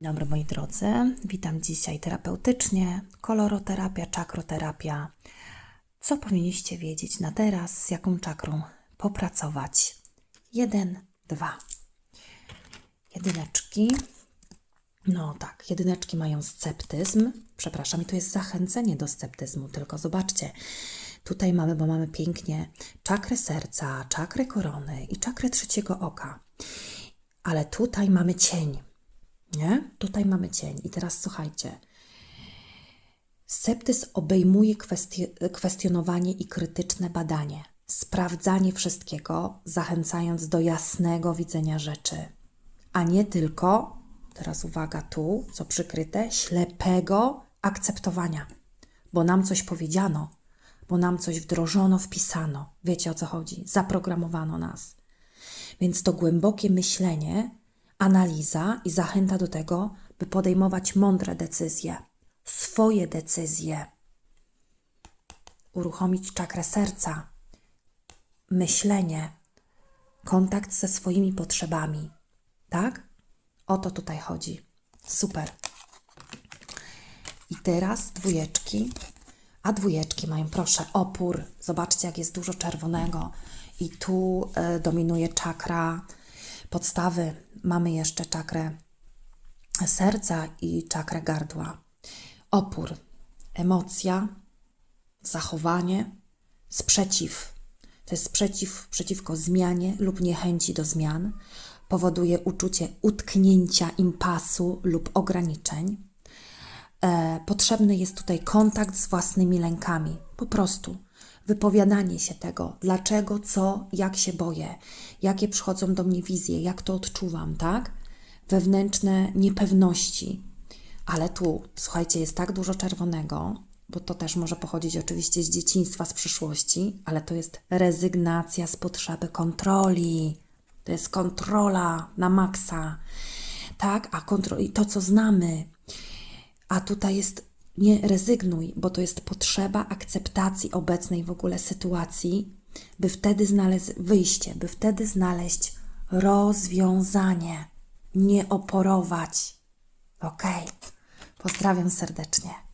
Dobry moi drodzy, witam dzisiaj terapeutycznie, koloroterapia, czakroterapia. Co powinniście wiedzieć na teraz, z jaką czakrą popracować? Jeden, dwa. Jedyneczki. No tak, jedyneczki mają sceptyzm. Przepraszam, i to jest zachęcenie do sceptyzmu, tylko zobaczcie. Tutaj mamy, bo mamy pięknie czakrę serca, czakrę korony i czakrę trzeciego oka. Ale tutaj mamy cień. Nie? Tutaj mamy cień. I teraz słuchajcie. Sceptyzm obejmuje kwestionowanie i krytyczne badanie, sprawdzanie wszystkiego, zachęcając do jasnego widzenia rzeczy, a nie tylko, teraz uwaga tu, co przykryte, ślepego akceptowania, bo nam coś powiedziano, bo nam coś wdrożono, wpisano. Wiecie o co chodzi? Zaprogramowano nas. Więc to głębokie myślenie, analiza i zachęta do tego, by podejmować mądre decyzje, swoje decyzje, uruchomić czakrę serca, myślenie, kontakt ze swoimi potrzebami. Tak? O to tutaj chodzi. Super. I teraz dwójeczki. A dwójeczki mają, proszę, opór. Zobaczcie, jak jest dużo czerwonego. I tu e, dominuje czakra podstawy. Mamy jeszcze czakrę serca i czakrę gardła. Opór, emocja, zachowanie, sprzeciw. To jest sprzeciw przeciwko zmianie lub niechęci do zmian. Powoduje uczucie utknięcia, impasu lub ograniczeń. E, potrzebny jest tutaj kontakt z własnymi lękami. Po prostu wypowiadanie się tego, dlaczego, co, jak się boję, jakie przychodzą do mnie wizje, jak to odczuwam, tak? Wewnętrzne niepewności. Ale tu, słuchajcie, jest tak dużo czerwonego, bo to też może pochodzić oczywiście z dzieciństwa, z przyszłości, ale to jest rezygnacja z potrzeby kontroli. To jest kontrola na maksa. Tak, a kontro- i to, co znamy, a tutaj jest nie rezygnuj, bo to jest potrzeba akceptacji obecnej w ogóle sytuacji, by wtedy znaleźć wyjście, by wtedy znaleźć rozwiązanie, nie oporować. Ok. Pozdrawiam serdecznie.